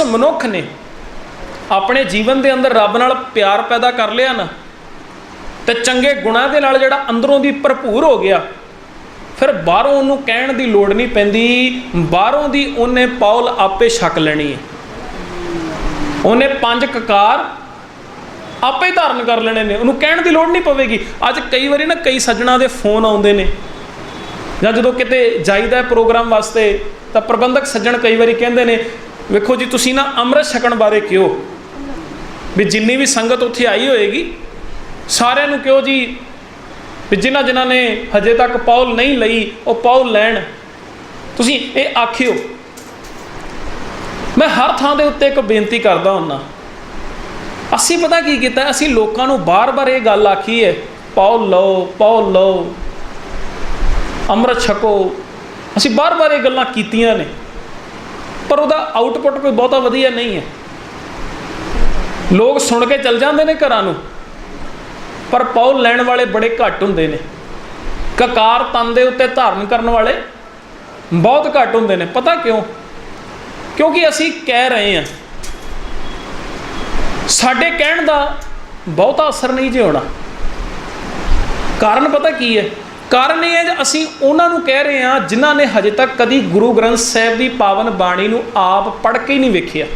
ਜਿਸ ਮਨੁੱਖ ਨੇ ਆਪਣੇ ਜੀਵਨ ਦੇ ਅੰਦਰ ਰੱਬ ਨਾਲ ਪਿਆਰ ਪੈਦਾ ਕਰ ਲਿਆ ਨਾ, ਤੇ ਚੰਗੇ ਗੁਣਾਂ ਦੇ ਨਾਲ ਜਿਹੜਾ ਅੰਦਰੋਂ ਦੀ ਭਰਪੂਰ ਹੋ ਗਿਆ, ਫਿਰ ਬਾਹਰੋਂ ਉਹਨੂੰ ਕਹਿਣ ਦੀ ਲੋੜ ਨਹੀਂ ਪੈਂਦੀ, ਬਾਹਰੋਂ ਦੀ ਉਹਨੇ ਪੌਲ ਆਪੇ ਛਕ ਲੈਣੀ ਹੈ। ਉਹਨੇ ਪੰਜ ਕਕਾਰ ਆਪੇ ਧਾਰਨ ਕਰ ਲੈਣੇ ਨੇ, ਉਹਨੂੰ ਕਹਿਣ ਦੀ ਲੋੜ ਨਹੀਂ ਪਵੇਗੀ। ਅੱਜ ਕਈ ਵਾਰੀ ਨਾ ਕਈ ਸੱਜਣਾ ਦੇ ਫੋਨ ਆਉਂਦੇ ਨੇ, ਜਾਂ ਜਦੋਂ ਕਿਤੇ ਜਾਈਦਾ ਪ੍ਰੋਗਰਾਮ ਵਾਸਤੇ, ਤਾਂ ਪ੍ਰਬੰਧਕ ਸੱਜਣ ਕਈ ਵਾਰੀ ਕਹਿੰਦੇ ਨੇ ਵੇਖੋ ਜੀ, ਤੁਸੀਂ ਨਾ ਅੰਮ੍ਰਿਤ ਛਕਣ ਬਾਰੇ ਕਿਉ ਵੀ ਜਿੰਨੀ ਵੀ ਸੰਗਤ ਉੱਥੇ ਆਈ ਹੋਏਗੀ, ਸਾਰਿਆਂ ਨੂੰ ਕਿਉਂ ਜੀ? ਵੀ ਜਿਨ੍ਹਾਂ ਜਿਨ੍ਹਾਂ ਨੇ ਹਜੇ ਤੱਕ ਪੌਲ ਨਹੀਂ ਲਈ, ਉਹ ਪੌਲ ਲੈਣ। ਤੁਸੀਂ ਇਹ ਆਖਿਓ। ਮੈਂ ਹਰ ਥਾਂ ਦੇ ਉੱਤੇ ਇੱਕ ਬੇਨਤੀ ਕਰਦਾ ਹੁੰਨਾ। ਅਸੀਂ ਪਤਾ ਕੀ ਕੀਤਾ? ਅਸੀਂ ਲੋਕਾਂ ਨੂੰ ਬਾਰ-ਬਾਰ ਇਹ ਗੱਲ ਆਖੀ ਹੈ, ਪੌਲ ਲਓ ਪੌਲ ਲਓ, ਅੰਮ੍ਰਿਤ ਛਕੋ। ਅਸੀਂ ਬਾਰ-ਬਾਰ ਇਹ ਗੱਲਾਂ ਕੀਤੀਆਂ ਨੇ। ਪਰ ਉਹਦਾ ਆਊਟਪੁੱਟ ਕੋਈ ਬਹੁਤਾ ਵਧੀਆ ਨਹੀਂ ਹੈ। ਲੋਕ ਸੁਣ ਕੇ ਚੱਲ ਜਾਂਦੇ ਨੇ ਘਰਾਂ ਨੂੰ। ਪਰ ਪੌਲ ਲੈਣ ਵਾਲੇ ਬੜੇ ਘੱਟ ਹੁੰਦੇ ਨੇ। ਕਕਾਰ ਤਨ ਦੇ ਉੱਤੇ ਧਾਰਨ ਕਰਨ ਵਾਲੇ ਬਹੁਤ ਘੱਟ ਹੁੰਦੇ ਨੇ। ਪਤਾ ਕਿਉਂ? ਕਿਉਂਕਿ ਅਸੀਂ ਕਹਿ ਰਹੇ ਹਾਂ, ਸਾਡੇ ਕਹਿਣ ਦਾ ਬਹੁਤਾ ਅਸਰ ਨਹੀਂ ਜੇ ਹੋਣਾ। ਕਾਰਨ ਪਤਾ ਕੀ ਹੈ? ਕਾਰਨ ਇਹ ਹੈ ਜੇ ਅਸੀਂ ਉਹਨਾਂ ਨੂੰ ਕਹਿ ਰਹੇ ਹਾਂ ਜਿਨ੍ਹਾਂ ਨੇ ਹਜੇ ਤੱਕ ਕਦੀ ਗੁਰੂ ਗ੍ਰੰਥ ਸਾਹਿਬ ਦੀ ਪਾਵਨ ਬਾਣੀ ਨੂੰ ਆਪ ਪੜ੍ਹ ਕੇ ਹੀ ਨਹੀਂ ਵੇਖਿਆ।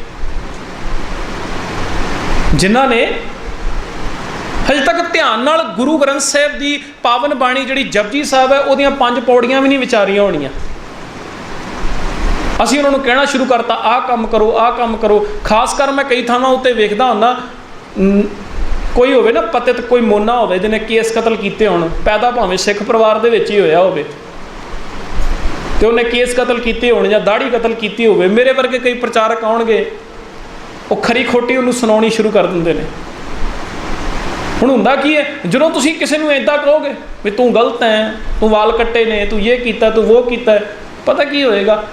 ਜਿਨ੍ਹਾਂ ਨੇ ਹਜੇ ਤੱਕ ਧਿਆਨ ਨਾਲ ਗੁਰੂ ਗ੍ਰੰਥ ਸਾਹਿਬ ਦੀ ਪਾਵਨ ਬਾਣੀ ਜਿਹੜੀ ਜਪਜੀ ਸਾਹਿਬ ਹੈ, ਉਹਦੀਆਂ ਪੰਜ ਪੌੜੀਆਂ ਵੀ ਨਹੀਂ ਵਿਚਾਰੀਆਂ ਹੋਣੀਆਂ। ਅਸੀਂ ਉਹਨਾਂ ਨੂੰ ਕਹਿਣਾ ਸ਼ੁਰੂ ਕਰਤਾ, ਆਹ ਕੰਮ ਕਰੋ, ਆਹ ਕੰਮ ਕਰੋ। ਖਾਸ ਕਰ ਮੈਂ ਕਈ ਥਾਵਾਂ ਉੱਤੇ ਵੇਖਦਾ ਹੁੰਦਾ ਕੋਈ ਹੋਵੇ ਨਾ ਪਤਿਤ, ਕੋਈ ਮੋਨਾ ਹੋਵੇ, ਜਿਹਨੇ ਕੇਸ ਕਤਲ ਕੀਤੇ ਹੋਣ, ਪੈਦਾ ਭਾਵੇਂ ਸਿੱਖ ਪਰਿਵਾਰ ਦੇ ਵਿੱਚ ਹੀ ਹੋਇਆ ਹੋਵੇ। ਤੇ ਉਹਨੇ ਕੇਸ ਕਤਲ ਕੀਤੇ ਹੋਣ ਜਾਂ ਦਾੜੀ ਕਤਲ ਕੀਤੀ ਹੋਵੇ, ਮੇਰੇ ਵਰਗੇ ਕਈ ਪ੍ਰਚਾਰਕ ਆਉਣਗੇ, ਉਹ ਖਰੀ ਖੋਟੀ ਉਹਨੂੰ ਸੁਣਾਉਣੀ ਸ਼ੁਰੂ ਕਰ ਦਿੰਦੇ ਨੇ। ਹੁਣ ਹੁੰਦਾ ਕੀ ਹੈ? ਜਦੋਂ ਤੁਸੀਂ ਕਿਸੇ ਨੂੰ ਇਦਾਂ ਕਹੋਗੇ ਵੀ ਤੂੰ ਗਲਤ ਹੈ, ਤੂੰ ਵਾਲ ਕੱਟੇ ਨੇ, ਤੂੰ ਇਹ ਕੀਤਾ, ਤੂੰ ਉਹ ਕੀਤਾ, ਪਤਾ ਕੀ ਹੋਏਗਾ?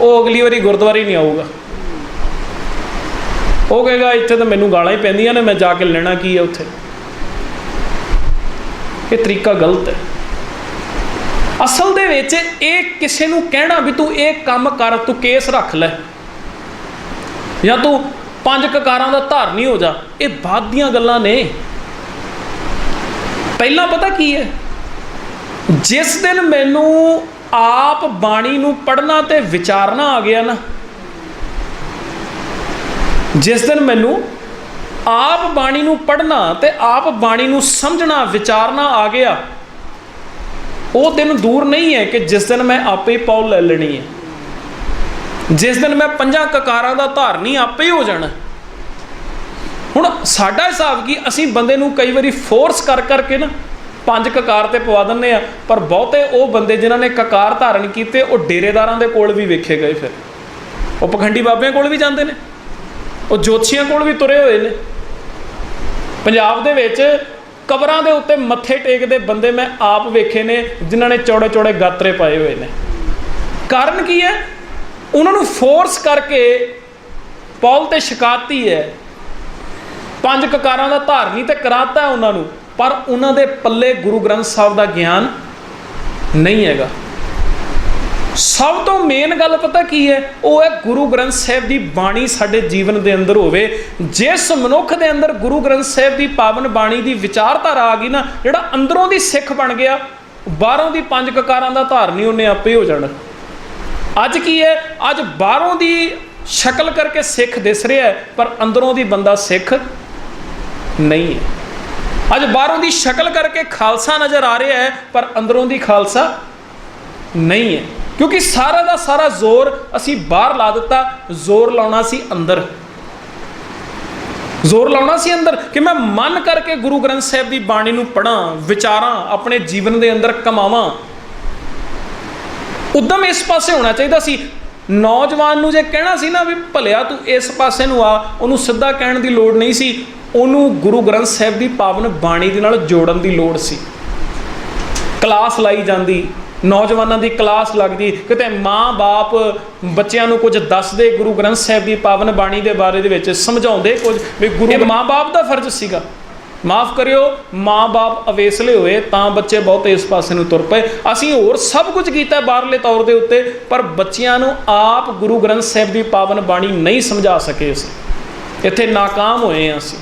ਉਹ ਅਗਲੀ ਵਾਰੀ ਗੁਰਦੁਆਰੇ ਨਹੀਂ ਆਊਗਾ। ਉਹ ਕਹੇਗਾ, ਇੱਥੇ ਤਾਂ ਮੈਨੂੰ ਗਾਲਾਂ ਹੀ ਪੈਂਦੀਆਂ ਨੇ, ਮੈਂ ਜਾ ਕੇ ਲੈਣਾ ਕੀ ਹੈ ਉੱਥੇ? ਇਹ ਤਰੀਕਾ ਗਲਤ ਹੈ। ਅਸਲ ਦੇ ਵਿੱਚ ਇਹ ਕਿਸੇ ਨੂੰ ਕਹਿਣਾ ਵੀ ਤੂੰ ਇਹ ਕੰਮ ਕਰ, ਤੂੰ ਕੇਸ ਰੱਖ ਲੈ। ਜਾਂ ਤੂੰ ਪੰਜ ਕਕਾਰਾਂ ਦਾ ਧਾਰਨੀ ਹੋ ਜਾ। ਇਹ ਬਾਅਦ ਦੀਆਂ ਗੱਲਾਂ ਨੇ। ਪਹਿਲਾਂ ਪਤਾ ਕੀ ਹੈ? ਜਿਸ ਦਿਨ ਮੈਨੂੰ ਆਪ ਬਾਣੀ ਨੂੰ ਪੜਨਾ ਤੇ ਵਿਚਾਰਨਾ ਆ ਗਿਆ ਨਾ ਜਿਸ ਦਿਨ ਮੈਨੂੰ ਆਪ ਬਾਣੀ ਨੂੰ ਪੜਨਾ ਤੇ ਆਪ ਬਾਣੀ ਨੂੰ ਸਮਝਣਾ, ਵਿਚਾਰਨਾ ਆ ਗਿਆ, ਉਹ ਦਿਨ ਦੂਰ ਨਹੀਂ ਹੈ ਕਿ ਜਿਸ ਦਿਨ ਮੈਂ ਆਪੇ ਹੀ ਪੌਲ ਲੈ ਲੈਣੀ ਹੈ। ਜਿਸ ਦਿਨ ਮੈਂ ਪੰਜਾਂ ਕਕਾਰਾਂ ਦਾ ਧਾਰਨੀ ਆਪੇ ਹੀ ਹੋ ਜਾਣਾ। ਹੁਣ ਸਾਡਾ ਹਿਸਾਬ ਕੀ, ਅਸੀਂ ਬੰਦੇ ਨੂੰ ਕਈ ਵਾਰੀ ਫੋਰਸ ਕਰ ਕਰਕੇ ਨਾ ਪੰਜ ਕਕਾਰ ਤੇ ਪਵਾ ਦਿੰਨੇ ਆ ਪਰ ਬਹੁਤੇ ਉਹ ਬੰਦੇ ਜਿਨ੍ਹਾਂ ਨੇ ਕਕਾਰ ਧਾਰਨ ਕੀਤੇ, ਉਹ ਡੇਰੇਦਾਰਾਂ ਦੇ ਕੋਲ ਵੀ ਵੇਖੇ ਗਏ ਫਿਰ। ਉਹ ਪਖੰਡੀ ਬਾਬਿਆਂ ਕੋਲ ਵੀ ਜਾਂਦੇ ਨੇ। ਉਹ ਜੋਤਸ਼ੀਆਂ ਕੋਲ ਵੀ ਤੁਰੇ ਹੋਏ ਨੇ। ਪੰਜਾਬ ਦੇ ਵਿੱਚ ਕਬਰਾਂ ਦੇ ਉੱਤੇ ਮੱਥੇ ਟੇਕਦੇ ਬੰਦੇ ਮੈਂ ਆਪ ਵੇਖੇ ਨੇ, ਜਿਨ੍ਹਾਂ ਨੇ ਚੌੜੇ ਚੌੜੇ ਗਾਤਰੇ ਪਾਏ ਹੋਏ ਨੇ। ਕਾਰਨ ਕੀ ਹੈ? ਉਹਨਾਂ ਨੂੰ ਫੋਰਸ ਕਰਕੇ ਪੌਲ ਤੇ ਸ਼ਿਕਾਇਤੀ ਹੈ। ਪੰਜ ਕਕਾਰਾਂ ਦਾ ਧਾਰਨੀ ਤੇ ਕਰਾਤਾ ਉਹਨਾਂ ਨੂੰ, ਪਰ ਉਹਨਾਂ ਦੇ ਪੱਲੇ ਗੁਰੂ ਗ੍ਰੰਥ ਸਾਹਿਬ ਦਾ ਗਿਆਨ ਨਹੀਂ ਹੈਗਾ। ਸਭ ਤੋਂ ਮੇਨ ਗੱਲ ਪਤਾ ਕੀ ਹੈ? ਉਹ ਹੈ ਗੁਰੂ ਗ੍ਰੰਥ ਸਾਹਿਬ ਦੀ ਬਾਣੀ ਸਾਡੇ ਜੀਵਨ ਦੇ ਅੰਦਰ ਹੋਵੇ। ਜਿਸ ਮਨੁੱਖ ਦੇ ਅੰਦਰ ਗੁਰੂ ਗ੍ਰੰਥ ਸਾਹਿਬ ਦੀ ਪਾਵਨ ਬਾਣੀ ਦੀ ਵਿਚਾਰਧਾਰਾ ਆ ਗਈ ਨਾ, ਜਿਹੜਾ ਅੰਦਰੋਂ ਦੀ ਸਿੱਖ ਬਣ ਗਿਆ, ਬਾਹਰੋਂ ਦੀ ਪੰਜ ਕਕਾਰਾਂ ਦਾ ਧਾਰਨੀ ਉਹਨੇ ਆਪੇ ਹੋ ਜਾਣਾ। ਅੱਜ ਕੀ ਹੈ? ਅੱਜ ਬਾਹਰੋਂ ਦੀ ਸ਼ਕਲ ਕਰਕੇ ਸਿੱਖ ਦਿਸ ਰਿਹਾ ਹੈ, ਪਰ ਅੰਦਰੋਂ ਦੀ ਬੰਦਾ ਸਿੱਖ ਨਹੀਂ ਹੈ। ਅੱਜ ਬਾਹਰੋਂ ਦੀ ਸ਼ਕਲ ਕਰਕੇ ਖਾਲਸਾ ਨਜ਼ਰ ਆ ਰਿਹਾ ਹੈ, ਪਰ ਅੰਦਰੋਂ ਦੀ ਖਾਲਸਾ ਨਹੀਂ ਹੈ। ਕਿਉਂਕਿ ਸਾਰਾ ਦਾ ਸਾਰਾ ਜ਼ੋਰ ਅਸੀਂ ਬਾਹਰ ਲਾ ਦਿੱਤਾ, ਜ਼ੋਰ ਲਾਉਣਾ ਸੀ ਅੰਦਰ। ਜ਼ੋਰ ਲਾਉਣਾ ਸੀ ਅੰਦਰ ਕਿ ਮੈਂ ਮਨ ਕਰਕੇ ਗੁਰੂ ਗ੍ਰੰਥ ਸਾਹਿਬ ਦੀ ਬਾਣੀ ਨੂੰ ਪੜਾਂ ਵਿਚਾਰਾਂ, ਆਪਣੇ ਜੀਵਨ ਦੇ ਅੰਦਰ ਕਮਾਵਾਂ। ਉਦਮ ਇਸ ਪਾਸੇ ਹੋਣਾ ਚਾਹੀਦਾ ਸੀ। ਨੌਜਵਾਨ ਨੂੰ ਜੇ ਕਹਿਣਾ ਸੀ ਨਾ ਵੀ ਭਲਿਆ ਤੂੰ ਇਸ ਪਾਸੇ ਨੂੰ ਆ, ਉਹਨੂੰ ਸਿੱਧਾ ਕਹਿਣ ਦੀ ਲੋੜ ਨਹੀਂ ਸੀ। ਉਹਨੂੰ ਗੁਰੂ ਗ੍ਰੰਥ ਸਾਹਿਬ ਦੀ ਪਾਵਨ ਬਾਣੀ ਦੇ ਨਾਲ ਜੋੜਨ ਦੀ ਲੋੜ ਸੀ। ਕਲਾਸ ਲਾਈ ਜਾਂਦੀ। ਨੌਜਵਾਨਾਂ ਦੀ ਕਲਾਸ ਲੱਗਦੀ ਕਿਤੇ ਮਾਂ-ਬਾਪ ਬੱਚਿਆਂ ਨੂੰ ਕੁਝ ਦੱਸਦੇ ਗੁਰੂ ਗ੍ਰੰਥ ਸਾਹਿਬ ਦੀ ਪਾਵਨ ਬਾਣੀ ਦੇ ਬਾਰੇ ਦੇ ਵਿੱਚ ਸਮਝਾਉਂਦੇ ਕੁਝ ਵੀ ਗੁਰੂ ਮਾਂ-ਬਾਪ ਦਾ ਫਰਜ਼ ਸੀਗਾ। ਮਾਫ ਕਰਿਓ ਮਾਂ-ਬਾਪ ਅਵੇਸਲੇ ਹੋਏ ਤਾਂ ਬੱਚੇ ਬਹੁਤ ਇਸ ਪਾਸੇ ਨੂੰ ਤੁਰ ਪਏ। ਅਸੀਂ ਹੋਰ ਸਭ ਕੁਝ ਕੀਤਾ ਬਾਹਰਲੇ ਤੌਰ ਦੇ ਉੱਤੇ ਪਰ ਬੱਚਿਆਂ ਨੂੰ ਆਪ ਗੁਰੂ ਗ੍ਰੰਥ ਸਾਹਿਬ ਦੀ ਪਾਵਨ ਬਾਣੀ ਨਹੀਂ ਸਮਝਾ ਸਕੇ ਅਸੀਂ। ਇੱਥੇ ناکਾਮ ਹੋਏ ਆ ਅਸੀਂ।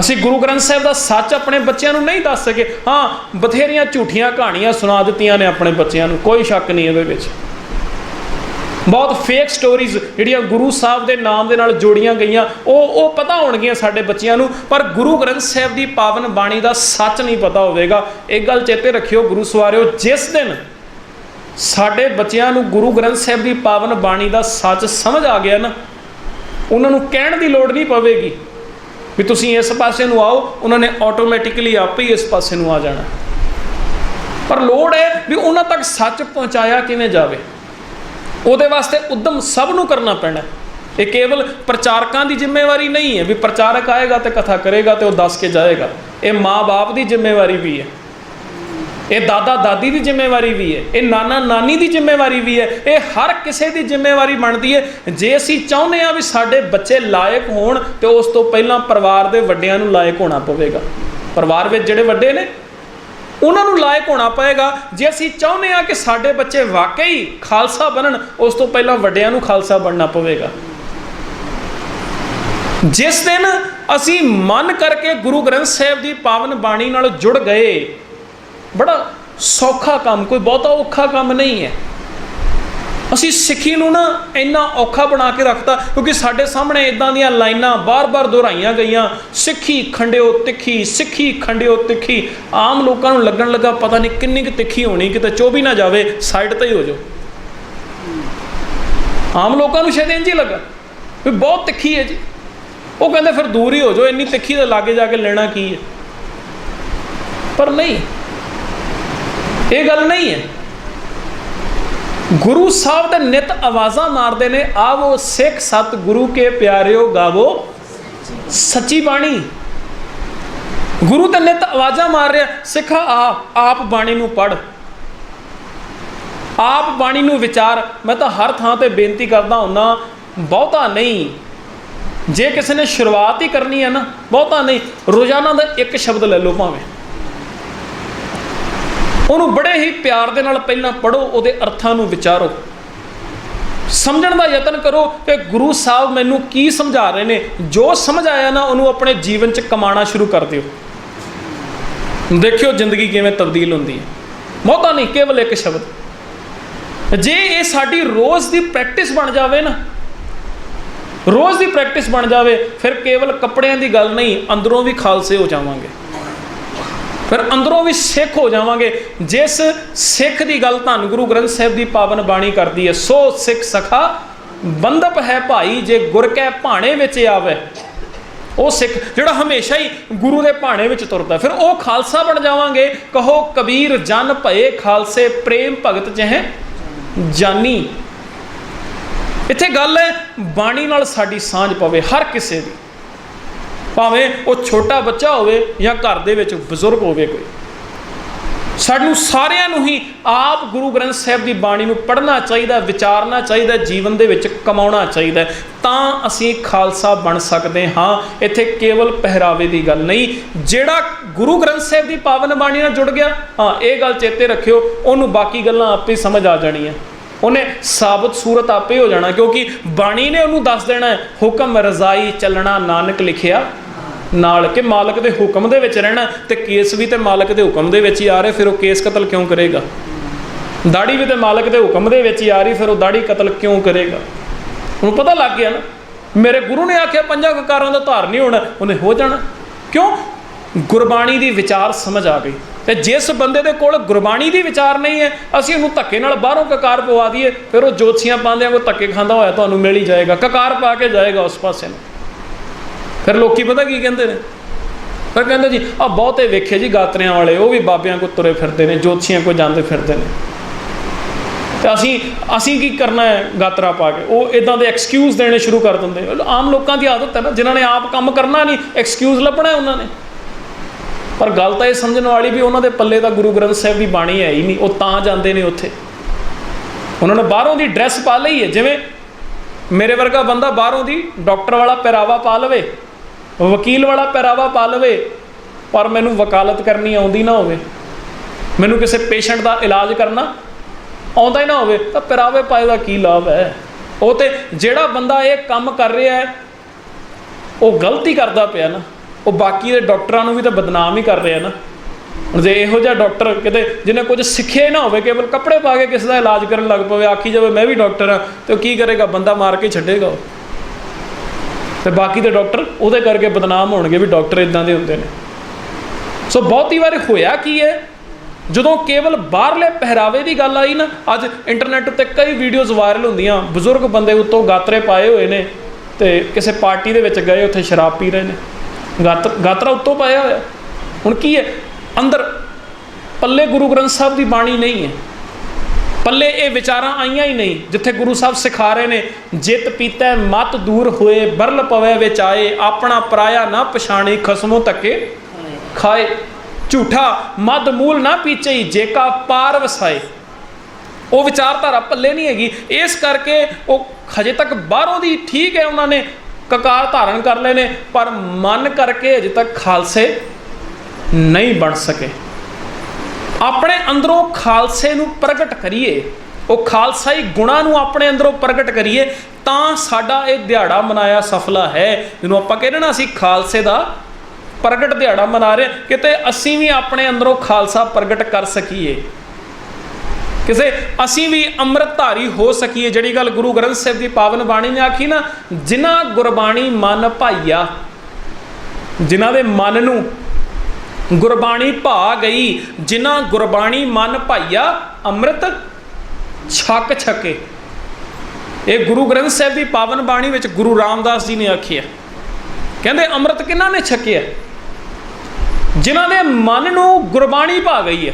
ਅਸੀਂ ਗੁਰੂ ਗ੍ਰੰਥ ਸਾਹਿਬ ਦਾ ਸੱਚ ਆਪਣੇ ਬੱਚਿਆਂ ਨੂੰ ਨਹੀਂ ਦੱਸ ਸਕੇ। ਹਾਂ, ਬਥੇਰੀਆਂ ਝੂਠੀਆਂ ਕਹਾਣੀਆਂ ਸੁਣਾ ਦਿੱਤੀਆਂ ਨੇ ਆਪਣੇ ਬੱਚਿਆਂ ਨੂੰ, ਕੋਈ ਸ਼ੱਕ ਨਹੀਂ ਇਹਦੇ ਵਿੱਚ। ਬਹੁਤ ਫੇਕ ਸਟੋਰੀਜ਼ ਜਿਹੜੀਆਂ ਗੁਰੂ ਸਾਹਿਬ ਦੇ ਨਾਮ ਦੇ ਨਾਲ ਜੋੜੀਆਂ ਗਈਆਂ, ਉਹ ਉਹ ਪਤਾ ਹੋਣਗੀਆਂ ਸਾਡੇ ਬੱਚਿਆਂ ਨੂੰ, ਪਰ ਗੁਰੂ ਗ੍ਰੰਥ ਸਾਹਿਬ ਦੀ ਪਾਵਨ ਬਾਣੀ ਦਾ ਸੱਚ ਨਹੀਂ ਪਤਾ ਹੋਵੇਗਾ। ਇਹ ਗੱਲ ਚੇਤੇ ਰੱਖਿਓ ਗੁਰੂ ਸਵਾਰਿਓ, ਜਿਸ ਦਿਨ ਸਾਡੇ ਬੱਚਿਆਂ ਨੂੰ ਗੁਰੂ ਗ੍ਰੰਥ ਸਾਹਿਬ ਦੀ ਪਾਵਨ ਬਾਣੀ ਦਾ ਸੱਚ ਸਮਝ ਆ ਗਿਆ ਨਾ, ਉਹਨਾਂ ਨੂੰ ਕਹਿਣ ਦੀ ਲੋੜ ਨਹੀਂ ਪਵੇਗੀ। ਵੀ ਤੁਸੀਂ ਇਸ ਪਾਸੇ ਨੂੰ ਆਓ, ਉਹਨਾਂ ਨੇ ਆਟੋਮੈਟਿਕਲੀ ਆਪੇ ਹੀ ਇਸ ਪਾਸੇ ਨੂੰ ਆ ਜਾਣਾ। ਪਰ ਲੋੜ ਹੈ ਵੀ ਉਹਨਾਂ ਤੱਕ ਸੱਚ ਪਹੁੰਚਾਇਆ ਕਿਵੇਂ ਜਾਵੇ। ਉਹਦੇ ਵਾਸਤੇ ਉਦਮ ਸਭ ਨੂੰ ਕਰਨਾ ਪੈਣਾ ਇਹ ਕੇਵਲ ਪ੍ਰਚਾਰਕਾਂ ਦੀ ਜ਼ਿੰਮੇਵਾਰੀ ਨਹੀਂ ਹੈ ਵੀ ਪ੍ਰਚਾਰਕ ਆਏਗਾ ਤੇ ਕਥਾ ਕਰੇਗਾ ਤੇ ਉਹ ਦੱਸ ਕੇ ਜਾਏਗਾ। ਇਹ ਮਾਂ-ਬਾਪ ਦੀ ਜ਼ਿੰਮੇਵਾਰੀ ਵੀ ਹੈ। ਇਹ ਦਾਦਾ ਦਾਦੀ ਦੀ ਜ਼ਿੰਮੇਵਾਰੀ ਵੀ ਹੈ, ਇਹ ਨਾਨਾ ਨਾਨੀ ਦੀ ਜ਼ਿੰਮੇਵਾਰੀ ਵੀ ਹੈ, ਇਹ ਹਰ ਕਿਸੇ ਦੀ ਜ਼ਿੰਮੇਵਾਰੀ ਬਣਦੀ ਹੈ। ਜੇ ਅਸੀਂ ਚਾਹੁੰਦੇ ਹਾਂ ਵੀ ਸਾਡੇ ਬੱਚੇ ਲਾਇਕ ਹੋਣ, ਤੇ ਉਸ ਤੋਂ ਪਹਿਲਾਂ ਪਰਿਵਾਰ ਦੇ ਵੱਡਿਆਂ ਨੂੰ ਲਾਇਕ ਹੋਣਾ ਪਵੇਗਾ। ਪਰਿਵਾਰ ਵਿੱਚ ਜਿਹੜੇ ਵੱਡੇ ਨੇ, ਉਹਨਾਂ ਨੂੰ ਲਾਇਕ ਹੋਣਾ ਪਏਗਾ ਜੇ ਅਸੀਂ ਚਾਹੁੰਦੇ ਹਾਂ ਕਿ ਸਾਡੇ ਬੱਚੇ ਵਾਕਈ ਖਾਲਸਾ ਬਣਨ, ਉਸ ਤੋਂ ਪਹਿਲਾਂ ਵੱਡਿਆਂ ਨੂੰ ਖਾਲਸਾ ਬਣਨਾ ਪਵੇਗਾ। ਜਿਸ ਦਿਨ ਅਸੀਂ ਮਨ ਕਰਕੇ ਗੁਰੂ ਗ੍ਰੰਥ ਸਾਹਿਬ ਦੀ ਪਾਵਨ ਬਾਣੀ ਨਾਲ ਜੁੜ ਗਏ ਬੜਾ ਸੌਖਾ ਕੰਮ, ਕੋਈ ਬਹੁਤਾ ਔਖਾ ਕੰਮ ਨਹੀਂ ਹੈ। ਅਸੀਂ ਸਿੱਖੀ ਨੂੰ ਨਾ ਇੰਨਾ ਔਖਾ ਬਣਾ ਕੇ ਰੱਖਤਾ, ਕਿਉਂਕਿ ਸਾਡੇ ਸਾਹਮਣੇ ਇਦਾਂ ਦੀਆਂ ਲਾਈਨਾਂ ਬਾਰ-ਬਾਰ ਦੁਹਰਾਈਆਂ ਗਈਆਂ। ਸਿੱਖੀ, ਖੰਡਿਓ, ਤਿੱਖੀ, ਸਿੱਖੀ, ਖੰਡਿਓ, ਤਿੱਖੀ। ਆਮ ਲੋਕਾਂ ਨੂੰ ਲੱਗਣ ਲੱਗਾ ਪਤਾ ਨਹੀਂ ਕਿੰਨੀ ਕੁ ਤਿੱਖੀ ਹੋਣੀ, ਕਿਤੇ ਚੋਬੀ ਨਾ ਜਾਵੇ, ਸਾਈਡ ਤੇ ਹੀ ਹੋ ਜਾਓ। ਆਮ ਲੋਕਾਂ ਨੂੰ ਸ਼ਾਇਦ ਇੰਝ ਹੀ ਲੱਗਾ ਵੀ ਬਹੁਤ ਤਿੱਖੀ ਹੈ ਜੀ। ਉਹ ਕਹਿੰਦੇ ਫਿਰ ਦੂਰ ਹੀ ਹੋ ਜਾਓ, ਇੰਨੀ ਤਿੱਖੀ ਦੇ ਲਾਗੇ ਜਾ ਕੇ ਲੈਣਾ ਕੀ ਹੈ? ਪਰ ਨਹੀਂ। ਇਹ ਗੱਲ ਨਹੀਂ ਹੈ। ਗੁਰੂ ਸਾਹਿਬ ਦੇ ਨਿਤ ਆਵਾਜ਼ਾਂ ਮਾਰਦੇ ਨੇ, ਆਵੋ ਸਿੱਖ ਸਤ ਗੁਰੂ ਕੇ ਪਿਆਰਿਓ ਗਾਵੋ ਸੱਚੀ ਬਾਣੀ। ਗੁਰੂ ਤਾਂ ਨਿਤ ਆਵਾਜ਼ਾਂ ਮਾਰ ਰਿਹਾ, ਸਿੱਖਾ, ਆ, ਆਪ ਬਾਣੀ ਨੂੰ ਪੜ ਆਪ ਬਾਣੀ ਨੂੰ ਵਿਚਾਰ। ਮੈਂ ਤਾਂ ਹਰ ਥਾਂ ਤੇ ਬੇਨਤੀ ਕਰਦਾ ਹੁੰਨਾ, ਬਹੁਤਾ ਨਹੀਂ। ਜੇ ਕਿਸੇ ਨੇ ਸ਼ੁਰੂਆਤ ਹੀ ਕਰਨੀ ਹੈ ਨਾ, ਬਹੁਤਾ ਨਹੀਂ। ਰੋਜ਼ਾਨਾ ਦਾ ਇੱਕ ਸ਼ਬਦ ਲੈ ਲਓ ਭਾਵੇਂ। ਉਹਨੂੰ ਬੜੇ ਹੀ ਪਿਆਰ ਦੇ ਨਾਲ ਪਹਿਲਾਂ ਪੜੋ ਉਹਦੇ ਅਰਥਾਂ ਨੂੰ ਵਿਚਾਰੋ। ਸਮਝਣ ਦਾ ਯਤਨ ਕਰੋ ਕਿ ਗੁਰੂ ਸਾਹਿਬ ਮੈਨੂੰ ਕੀ ਸਮਝਾ ਰਹੇ ਨੇ। ਜੋ ਸਮਝ ਆਇਆ ਨਾ, ਉਹਨੂੰ ਆਪਣੇ ਜੀਵਨ 'ਚ ਕਮਾਣਾ ਸ਼ੁਰੂ ਕਰ ਦਿਓ। ਦੇਖਿਓ ਜ਼ਿੰਦਗੀ ਕਿਵੇਂ ਤਬਦੀਲ ਹੁੰਦੀ ਹੈ। ਬਹੁਤਾ ਨਹੀਂ, ਕੇਵਲ ਇੱਕ ਸ਼ਬਦ। ਜੇ ਇਹ ਸਾਡੀ ਰੋਜ਼ ਦੀ ਪ੍ਰੈਕਟਿਸ ਬਣ ਜਾਵੇ ਨਾ, ਰੋਜ਼ ਦੀ ਪ੍ਰੈਕਟਿਸ ਬਣ ਜਾਵੇ, ਫਿਰ ਕੇਵਲ ਕੱਪੜਿਆਂ ਦੀ ਗੱਲ ਨਹੀਂ, ਅੰਦਰੋਂ ਵੀ ਖਾਲਸੇ ਹੋ ਜਾਵਾਂਗੇ। ਫਿਰ ਅੰਦਰੋਂ ਵੀ ਸਿੱਖ ਹੋ ਜਾਵਾਂਗੇ। ਜਿਸ ਸਿੱਖ ਦੀ ਗੱਲ ਧੰਨ ਗੁਰੂ ਗ੍ਰੰਥ ਸਾਹਿਬ ਦੀ ਪਾਵਨ ਬਾਣੀ ਕਰਦੀ ਹੈ, ਸੋ ਸਿੱਖ ਸਖਾ, ਬੰਦਪ ਹੈ ਭਾਈ, ਜੇ ਗੁਰ ਕੈ ਭਾਣੇ ਵਿੱਚ ਆਵੇ। ਉਹ ਸਿੱਖ ਜਿਹੜਾ ਹਮੇਸ਼ਾ ਹੀ ਗੁਰੂ ਦੇ ਭਾਣੇ ਵਿੱਚ ਤੁਰਦਾ ਫਿਰ ਉਹ ਖਾਲਸਾ ਬਣ ਜਾਵਾਂਗੇ। ਕਹੋ, ਕਬੀਰ ਜਨ ਭਏ ਖਾਲਸੇ, ਪ੍ਰੇਮ ਭਗਤ ਜਹ ਜਾਨੀ। ਇੱਥੇ ਗੱਲ ਹੈ, ਬਾਣੀ ਨਾਲ ਸਾਡੀ ਸਾਂਝ ਪਵੇ, ਹਰ ਕਿਸੇ ਦੀ। ਭਾਵੇਂ ਉਹ ਛੋਟਾ ਬੱਚਾ ਹੋਵੇ ਜਾਂ ਘਰ ਦੇ ਵਿੱਚ ਬਜ਼ੁਰਗ ਹੋਵੇ ਕੋਈ। ਸਾਨੂੰ ਸਾਰਿਆਂ ਨੂੰ ਹੀ ਆਪ ਗੁਰੂ ਗ੍ਰੰਥ ਸਾਹਿਬ ਦੀ ਬਾਣੀ ਨੂੰ ਪੜ੍ਹਨਾ ਚਾਹੀਦਾ, ਵਿਚਾਰਨਾ ਚਾਹੀਦਾ, ਜੀਵਨ ਦੇ ਵਿੱਚ ਕਮਾਉਣਾ ਚਾਹੀਦਾ। ਤਾਂ ਅਸੀਂ ਖਾਲਸਾ ਬਣ ਸਕਦੇ ਹਾਂ। ਇੱਥੇ ਕੇਵਲ ਪਹਿਰਾਵੇ ਦੀ ਗੱਲ ਨਹੀਂ। ਜਿਹੜਾ ਗੁਰੂ ਗ੍ਰੰਥ ਸਾਹਿਬ ਦੀ ਪਾਵਨ ਬਾਣੀ ਨਾਲ ਜੁੜ ਗਿਆ, ਹਾਂ, ਇਹ ਗੱਲ ਚੇਤੇ ਰੱਖਿਓ। ਉਹਨੂੰ ਬਾਕੀ ਗੱਲਾਂ ਆਪੇ ਸਮਝ ਆ ਜਾਣੀਆਂ। ਉਹਨੇ ਸਾਬਤ ਸੂਰਤ ਆਪੇ ਹੋ ਜਾਣਾ, ਕਿਉਂਕਿ ਬਾਣੀ ਨੇ ਉਹਨੂੰ ਦੱਸ ਦੇਣਾ ਹੁਕਮ ਰਜ਼ਾਈ ਚੱਲਣਾ ਨਾਨਕ ਲਿਖਿਆ, ਨਾਲ ਕਿ ਮਾਲਕ ਦੇ ਹੁਕਮ ਦੇ ਵਿੱਚ ਰਹਿਣਾ ਤੇ ਕੇਸ ਵੀ ਤੇ ਮਾਲਕ ਦੇ ਹੁਕਮ ਦੇ ਵਿੱਚ ਹੀ ਆ ਰਿਹਾ, ਫਿਰ ਉਹ ਕੇਸ ਕਤਲ ਕਿਉਂ ਕਰੇਗਾ? ਦਾੜੀ ਵੀ ਤੇ ਮਾਲਕ ਦੇ ਹੁਕਮ ਦੇ ਵਿੱਚ ਹੀ ਆ ਰਹੀ, ਫਿਰ ਉਹ ਦਾੜੀ ਕਤਲ ਕਿਉਂ ਕਰੇਗਾ? ਉਹਨੂੰ ਪਤਾ ਲੱਗ ਗਿਆ ਨਾ, ਮੇਰੇ ਗੁਰੂ ਨੇ ਆਖਿਆ ਪੰਜਾਂ ਕਕਾਰਾਂ ਦਾ ਧਾਰ ਨਹੀਂ ਹੋਣਾ, ਉਹਨੇ ਹੋ ਜਾਣਾ। ਕਿਉਂ? ਗੁਰਬਾਣੀ ਦੀ ਵਿਚਾਰ ਸਮਝ ਆ ਗਈ। ਤੇ ਜਿਸ ਬੰਦੇ ਦੇ ਕੋਲ ਗੁਰਬਾਣੀ ਦੀ ਵਿਚਾਰ ਨਹੀਂ ਹੈ, ਅਸੀਂ ਉਹਨੂੰ ਧੱਕੇ ਨਾਲ ਬਾਹਰੋਂ ਕਕਾਰ ਪਵਾ ਦਈਏ, ਫਿਰ ਉਹ ਜੋਤਸ਼ੀਆਂ ਪਾਉਂਦਿਆਂ ਕੋ ਧੱਕੇ ਖਾਂਦਾ ਹੋਇਆ ਤੁਹਾਨੂੰ ਮਿਲ ਹੀ ਜਾਏਗਾ, ਕਕਾਰ ਪਾ ਕੇ ਜਾਏਗਾ ਉਸ ਪਾਸੇ ਨੂੰ। ਫਿਰ ਲੋਕੀ ਪਤਾ ਕੀ ਕਹਿੰਦੇ ਨੇ? ਫਿਰ ਕਹਿੰਦੇ ਜੀ ਆ ਬਹੁਤੇ ਵੇਖੇ ਜੀ ਗਾਤਰਿਆਂ ਵਾਲੇ, ਉਹ ਵੀ ਬਾਬਿਆਂ ਕੋ ਤੁਰੇ ਫਿਰਦੇ ਨੇ, ਜੋਤਸ਼ੀਆਂ ਕੋ ਜਾਂਦੇ ਫਿਰਦੇ ਨੇ। ਤੇ ਅਸੀਂ ਅਸੀਂ ਕੀ ਕਰਨਾ ਹੈ ਗਾਤਰਾ ਪਾ ਕੇ? ਉਹ ਇਦਾਂ ਦੇ ਐਕਸਕਿਊਜ਼ ਦੇਣੇ ਸ਼ੁਰੂ ਕਰ ਦਿੰਦੇ ਆਮ ਲੋਕਾਂ ਦੀ ਆਦਤ ਹੈ ਨਾ, ਜਿਨ੍ਹਾਂ ਨੇ ਆਪ ਕੰਮ ਕਰਨਾ ਨਹੀਂ ਐਕਸਕਿਊਜ਼ ਲੱਭਣਾ ਉਹਨਾਂ ਨੇ। ਪਰ ਗੱਲ ਤਾਂ ਇਹ ਸਮਝਣ ਵਾਲੀ ਵੀ ਉਹਨਾਂ ਦੇ ਪੱਲੇ ਤਾਂ ਗੁਰੂ ਗ੍ਰੰਥ ਸਾਹਿਬ ਦੀ ਬਾਣੀ ਹੈ ਹੀ ਨਹੀਂ, ਉਹ ਤਾਂ ਜਾਂਦੇ ਨੇ ਉੱਥੇ। ਉਹਨਾਂ ਨੇ ਬਾਹਰੋਂ ਦੀ ਡਰੈਸ ਪਾ ਲਈ ਹੈ, ਜਿਵੇਂ ਮੇਰੇ ਵਰਗਾ ਬੰਦਾ ਬਾਹਰੋਂ ਦੀ ਡਾਕਟਰ ਵਾਲਾ ਪਹਿਰਾਵਾ ਪਾ ਲਵੇ, ਵਕੀਲ ਵਾਲਾ ਪਹਿਰਾਵਾ ਪਾ ਲਵੇ, ਪਰ ਮੈਨੂੰ ਵਕਾਲਤ ਕਰਨੀ ਆਉਂਦੀ ਨਾ ਹੋਵੇ, ਮੈਨੂੰ ਕਿਸੇ ਪੇਸ਼ੈਂਟ ਦਾ ਇਲਾਜ ਕਰਨਾ ਆਉਂਦਾ ਹੀ ਨਾ ਹੋਵੇ, ਤਾਂ ਪਹਿਰਾਵੇ ਪਾਏ ਦਾ ਕੀ ਲਾਭ ਹੈ? ਉਹ ਤੇ ਜਿਹੜਾ ਬੰਦਾ ਇਹ ਕੰਮ ਕਰ ਰਿਹਾ ਹੈ, ਉਹ ਗਲਤੀ ਕਰਦਾ ਪਿਆ ਨਾ। ਉਹ ਬਾਕੀ ਦੇ ਡਾਕਟਰਾਂ ਨੂੰ ਵੀ ਤਾਂ ਬਦਨਾਮ ਹੀ ਕਰ ਆ ਨਾ। ਹੁਣ ਜੇ ਇਹੋ ਜਿਹਾ ਡਾਕਟਰ ਕਿਤੇ ਜਿਹਨੇ ਕੁਝ ਸਿੱਖਿਆ ਹੀ ਨਾ ਹੋਵੇ, ਕੇਵਲ ਕੱਪੜੇ ਪਾ ਕੇ ਕਿਸੇ ਦਾ ਇਲਾਜ ਕਰਨ ਲੱਗ ਪਵੇ, ਆਖੀ ਜਾਵੇ, ਮੈਂ ਵੀ ਡਾਕਟਰ ਹਾਂ, ਤੇ ਉਹ ਕੀ ਕਰੇਗਾ? ਬੰਦਾ ਮਾਰ ਕੇ ਛੱਡੇਗਾ ਉਹ। ਤੇ ਬਾਕੀ ਦੇ ਡਾਕਟਰ ਉਹਦੇ ਕਰਕੇ ਬਦਨਾਮ ਹੋਣਗੇ ਵੀ ਡਾਕਟਰ ਇਦਾਂ ਦੇ ਹੁੰਦੇ ਨੇ। ਸੋ ਬਹੁਤੀ ਵਾਰ ਹੋਇਆ ਕੀ ਹੈ? ਜਦੋਂ ਕੇਵਲ ਬਾਹਰਲੇ ਪਹਿਰਾਵੇ ਦੀ ਗੱਲ ਆਈ ਨਾ, ਅੱਜ ਇੰਟਰਨੈਟ ਉੱਤੇ ਕਈ ਵੀਡੀਓਜ਼ ਵਾਇਰਲ ਹੁੰਦੀਆਂ, ਬਜ਼ੁਰਗ ਬੰਦੇ ਉੱਤੋਂ ਗਾਤਰੇ ਪਾਏ ਹੋਏ ਨੇ ਤੇ ਕਿਸੇ ਪਾਰਟੀ ਦੇ ਵਿੱਚ ਗਏ, ਉੱਥੇ ਸ਼ਰਾਬ ਪੀ ਰਹੇ ਨੇ। ਗਾਤ ਗਾਤਰਾ ਉੱਤੋਂ ਪਾਇਆ ਹੋਇਆ। ਹੁਣ ਕੀ ਹੈ? ਅੰਦਰ ਪੱਲੇ ਗੁਰੂ ਗ੍ਰੰਥ ਸਾਹਿਬ ਦੀ ਬਾਣੀ ਨਹੀਂ ਹੈ। ਪੱਲੇ ਇਹ ਵਿਚਾਰਾਂ ਆਈਆਂ ਹੀ ਨਹੀਂ, ਜਿੱਥੇ ਗੁਰੂ ਸਾਹਿਬ ਸਿਖਾ ਰਹੇ ਨੇ, ਜਿਤ ਪੀਤੈ ਮਤ ਦੂਰ ਹੋਏ, ਬਰਲ ਪਵੇ ਵਿੱਚ ਆਏ, ਆਪਣਾ ਪਰਾਇਆ ਨਾ ਪਛਾਣੀ, ਖਸਮੋਂ ਤੱਕੇ ਖਾਏ। ਝੂਠਾ ਮਦ ਮੂਲ ਨਾ ਪੀਚਈ ਜੇਕਾ ਪਾਰ ਵਸਾਏ। ਉਹ ਵਿਚਾਰਧਾਰਾ ਪੱਲੇ ਨਹੀਂ ਹੈਗੀ। ਇਸ ਕਰਕੇ ਉਹ ਹਜੇ ਤੱਕ ਬਾਹਰੋਂ ਦੀ ਠੀਕ ਹੈ ਉਹਨਾਂ ਨੇ। ਕਕਾਰ ਧਾਰਨ ਕਰ ਲਏ ਨੇ ਪਰ ਮਨ ਕਰਕੇ ਅਜੇ ਤੱਕ ਖਾਲਸੇ ਨਹੀਂ ਬਣ ਸਕੇ। ਆਪਣੇ ਅੰਦਰੋਂ ਖਾਲਸੇ ਨੂੰ ਪ੍ਰਗਟ ਕਰੀਏ, ਉਹ ਖਾਲਸਾਈ ਗੁਣਾਂ ਨੂੰ ਆਪਣੇ ਅੰਦਰੋਂ ਪ੍ਰਗਟ ਕਰੀਏ, ਤਾਂ ਸਾਡਾ ਇਹ ਦਿਹਾੜਾ ਮਨਾਇਆ ਸਫਲਾ ਹੈ। ਜਿਹਨੂੰ ਆਪਾਂ ਕਹਿੰਦੇ ਨਾ, ਅਸੀਂ ਖਾਲਸੇ ਦਾ ਪ੍ਰਗਟ ਦਿਹਾੜਾ ਮਨਾ ਰਹੇ ਕਿਤੇ ਅਸੀਂ ਵੀ ਆਪਣੇ ਅੰਦਰੋਂ ਖਾਲਸਾ ਪ੍ਰਗਟ ਕਰ ਸਕੀਏ। ਕਿਸੇ ਅਸੀਂ ਵੀ ਅੰਮ੍ਰਿਤਧਾਰੀ ਹੋ ਸਕੀਏ, ਜਿਹੜੀ ਗੱਲ ਗੁਰੂ ਗ੍ਰੰਥ ਸਾਹਿਬ ਦੀ ਪਾਵਨ ਬਾਣੀ ਨੇ ਆਖੀ ਨਾ, ਜਿਨ੍ਹਾਂ ਗੁਰਬਾਣੀ ਮਨ ਭਾਈਆ, ਜਿਨ੍ਹਾਂ ਦੇ ਮਨ ਨੂੰ ਗੁਰਬਾਣੀ ਭਾ ਗਈ, ਜਿਨ੍ਹਾਂ ਗੁਰਬਾਣੀ ਮਨ ਭਾਈਆ ਅੰਮ੍ਰਿਤ ਛਕ ਛਕੇ। ਇਹ ਗੁਰੂ ਗ੍ਰੰਥ ਸਾਹਿਬ ਦੀ ਪਾਵਨ ਬਾਣੀ ਵਿੱਚ ਗੁਰੂ ਰਾਮਦਾਸ ਜੀ ਨੇ ਆਖਿਆ ਕਹਿੰਦੇ ਅੰਮ੍ਰਿਤ ਕਿਹਨਾਂ ਨੇ ਛਕਿਆ? ਜਿਨ੍ਹਾਂ ਦੇ ਮਨ ਨੂੰ ਗੁਰਬਾਣੀ ਭਾ ਗਈ ਹੈ।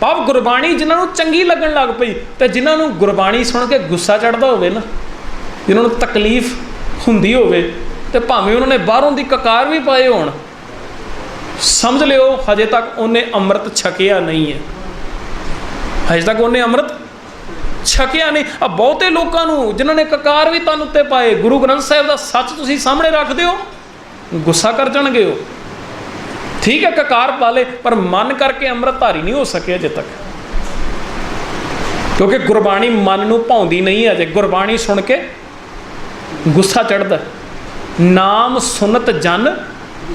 ਭਾਵ ਗੁਰਬਾਣੀ ਜਿਨ੍ਹਾਂ ਨੂੰ ਚੰਗੀ ਲੱਗਣ ਲੱਗ ਪਈ ਤੇ ਜਿਨ੍ਹਾਂ ਨੂੰ ਗੁਰਬਾਣੀ ਸੁਣ ਕੇ ਗੁੱਸਾ ਚੜਦਾ ਹੋਵੇ ਨਾ, ਜਿਨ੍ਹਾਂ ਨੂੰ ਤਕਲੀਫ ਹੁੰਦੀ ਹੋਵੇ ਤੇ ਭਾਵੇਂ ਉਹਨਾਂ ਨੇ ਬਾਹਰੋਂ ਦੀ ਕਕਾਰ ਵੀ ਪਾਏ ਹੋਣ, ਸਮਝ ਲਿਓ ਹਜੇ ਤੱਕ ਉਹਨੇ ਅੰਮ੍ਰਿਤ ਛਕਿਆ ਨਹੀਂ ਹੈ। ਹਜੇ ਤੱਕ ਉਹਨੇ ਅੰਮ੍ਰਿਤ ਛਕਿਆ ਨਹੀਂ। ਆ ਬਹੁਤੇ ਲੋਕਾਂ ਨੂੰ ਜਿਨ੍ਹਾਂ ਨੇ ਕਕਾਰ ਵੀ ਤਨ ਉੱਤੇ ਪਾਏ, ਗੁਰੂ ਗ੍ਰੰਥ ਸਾਹਿਬ ਦਾ ਸੱਚ ਤੁਸੀਂ ਸਾਹਮਣੇ ਰੱਖਦੇ ਹੋ, ਗੁੱਸਾ ਕਰ ਜਾਣਗੇ ਉਹ। ਠੀਕ ਹੈ ਕਕਾਰ ਪਾ ਲੇ ਪਰ ਮਨ ਕਰਕੇ ਅੰਮ੍ਰਿਤਧਾਰੀ ਨਹੀਂ ਹੋ ਸਕੇ ਅਜੇ ਤੱਕ। ਕਿਉਂਕਿ ਗੁਰਬਾਣੀ ਮਨ ਨੂੰ ਭਾਉਂਦੀ ਨਹੀਂ ਹੈ ਅਜੇ। ਗੁਰਬਾਣੀ ਸੁਣ ਕੇ ਗੁੱਸਾ ਚੜਦਾ ਨਾਮ ਸੁਨਤ ਜਨ,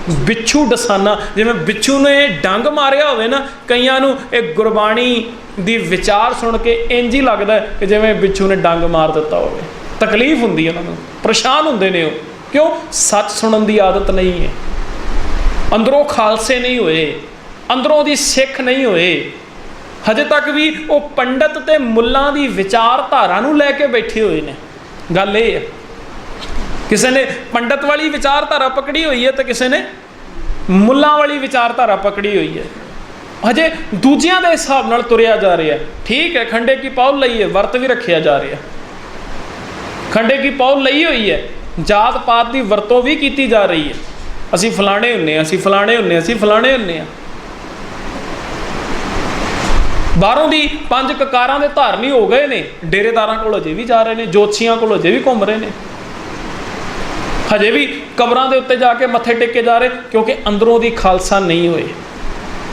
ਬਿੱਛੂ ਡਸਾਨਾ। ਜਿਵੇਂ ਬਿੱਛੂ ਨੇ ਡੰਗ ਮਾਰਿਆ ਹੋਵੇ ਨਾ, ਕਈਆਂ ਨੂੰ ਇਹ ਗੁਰਬਾਣੀ ਦੀ ਵਿਚਾਰ ਸੁਣ ਕੇ ਇੰਜ ਹੀ ਲੱਗਦਾ ਕਿ ਜਿਵੇਂ ਬਿੱਛੂ ਨੇ ਡੰਗ ਮਾਰ ਦਿੱਤਾ ਹੋਵੇ। ਤਕਲੀਫ ਹੁੰਦੀ ਉਹਨਾਂ ਨੂੰ, ਪਰੇਸ਼ਾਨ ਹੁੰਦੇ ਨੇ ਉਹ। ਕਿਉਂ? ਸੱਚ ਸੁਣਨ ਦੀ ਆਦਤ ਨਹੀਂ ਹੈ। ਅੰਦਰੋਂ ਖਾਲਸੇ ਨਹੀਂ ਹੋਏ, ਅੰਦਰੋਂ ਦੀ ਸਿੱਖ ਨਹੀਂ ਹੋਏ। ਹਜੇ ਤੱਕ ਵੀ ਉਹ ਪੰਡਤ ਤੇ ਮੁੱਲਾਂ ਦੀ ਵਿਚਾਰਧਾਰਾ ਨੂੰ ਲੈ ਕੇ ਬੈਠੇ ਹੋਏ ਨੇ। ਗੱਲ ਇਹ ਹੈ, ਕਿਸੇ ਨੇ ਪੰਡਤ ਵਾਲੀ ਵਿਚਾਰਧਾਰਾ ਪਕੜੀ ਹੋਈ ਹੈ ਤੇ ਕਿਸੇ ਨੇ ਮੁੱਲਾਂ ਵਾਲੀ ਵਿਚਾਰਧਾਰਾ ਪਕੜੀ ਹੋਈ ਹੈ। ਹਜੇ ਦੂਜਿਆਂ ਦੇ ਹਿਸਾਬ ਨਾਲ ਤੁਰਿਆ ਜਾ ਰਿਹਾ ਠੀਕ ਹੈ, ਖੰਡੇ ਕੀ ਪੌਲ ਲਈ ਹੈ, ਵਰਤ ਵੀ ਰੱਖਿਆ ਜਾ ਰਿਹਾ ਖੰਡੇ ਕੀ ਪੌਲ ਲਈ ਹੋਈ ਹੈ ਜਾਤ ਪਾਤ ਦੀ ਵਰਤੋਂ ਵੀ ਕੀਤੀ ਜਾ ਰਹੀ ਹੈ। ਅਸੀਂ ਫਲਾਣੇ ਹੁੰਨੇ ਆ, ਅਸੀਂ ਫਲਾਣੇ ਹੁੰਨੇ ਆ, ਅਸੀਂ ਫਲਾਣੇ ਹੁੰਨੇ ਆ। ਬਾਹਰੋਂ ਦੀ ਪੰਜ ਕਕਾਰਾਂ ਦੇ ਧਾਰਨੀ ਹੋ ਗਏ ਨੇ, ਡੇਰੇਦਾਰਾਂ ਕੋਲ ਅਜੇ ਵੀ ਜਾ ਰਹੇ ਨੇ, ਜੋਤਸ਼ੀਆਂ ਕੋਲ ਅਜੇ ਵੀ ਘੁੰਮ ਰਹੇ ਨੇ। ਹਜੇ ਵੀ ਕਬਰਾਂ ਦੇ ਉੱਤੇ ਜਾ ਕੇ ਮੱਥੇ ਟੇਕੇ ਜਾ ਰਹੇ, ਕਿਉਂਕਿ ਅੰਦਰੋਂ ਦੀ ਖਾਲਸਾ ਨਹੀਂ ਹੋਏ।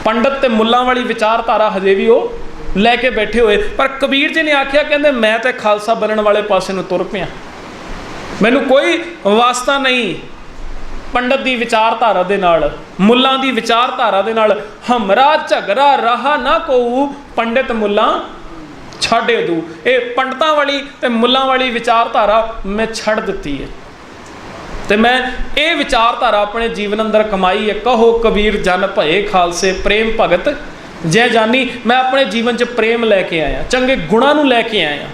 ਪੰਡਤ ਤੇ ਮੁੱਲਾਂ ਵਾਲੀ ਵਿਚਾਰਧਾਰਾ ਹਜੇ ਵੀ ਉਹ ਲੈ ਕੇ ਬੈਠੇ ਹੋਏ, ਪਰ ਕਬੀਰ ਜੀ ਨੇ ਆਖਿਆ, ਕਹਿੰਦੇ ਮੈਂ ਤੇ ਖਾਲਸਾ ਬਣਨ ਵਾਲੇ ਪਾਸੇ ਨੂੰ ਤੁਰ ਪਿਆ। ਮੈਨੂੰ ਕੋਈ ਵਾਸਤਾ ਨਹੀਂ। ਪੰਡਤ ਦੀ ਵਿਚਾਰਧਾਰਾ ਦੇ ਨਾਲ, ਮੁੱਲਾਂ ਦੀ ਵਿਚਾਰਧਾਰਾ ਦੇ ਨਾਲ, ਹਮਰਾ ਝਗੜਾ ਰਹਾ ਨਾ ਕੋਊ ਪੰਡਿਤ ਮੁੱਲਾਂ ਛਾੜੇ ਦੂ। ਇਹ ਪੰਡਤਾਂ ਵਾਲੀ ਤੇ ਮੁੱਲਾਂ ਵਾਲੀ ਵਿਚਾਰਧਾਰਾ ਮੈਂ ਛੱਡ ਦਿੱਤੀ ਹੈ ਤੇ ਮੈਂ ਇਹ ਵਿਚਾਰਧਾਰਾ ਆਪਣੇ ਜੀਵਨ ਅੰਦਰ ਕਮਾਈ ਹੈ ਕਹੋ ਕਬੀਰ ਜਨ ਭਏ ਖਾਲਸੇ ਪ੍ਰੇਮ ਭਗਤ, ਜੈ ਜਾਨੀ, ਮੈਂ ਆਪਣੇ ਜੀਵਨ 'ਚ ਪ੍ਰੇਮ ਲੈ ਕੇ ਆਇਆ। ਚੰਗੇ ਗੁਣਾਂ ਨੂੰ ਲੈ ਕੇ ਆਇਆ।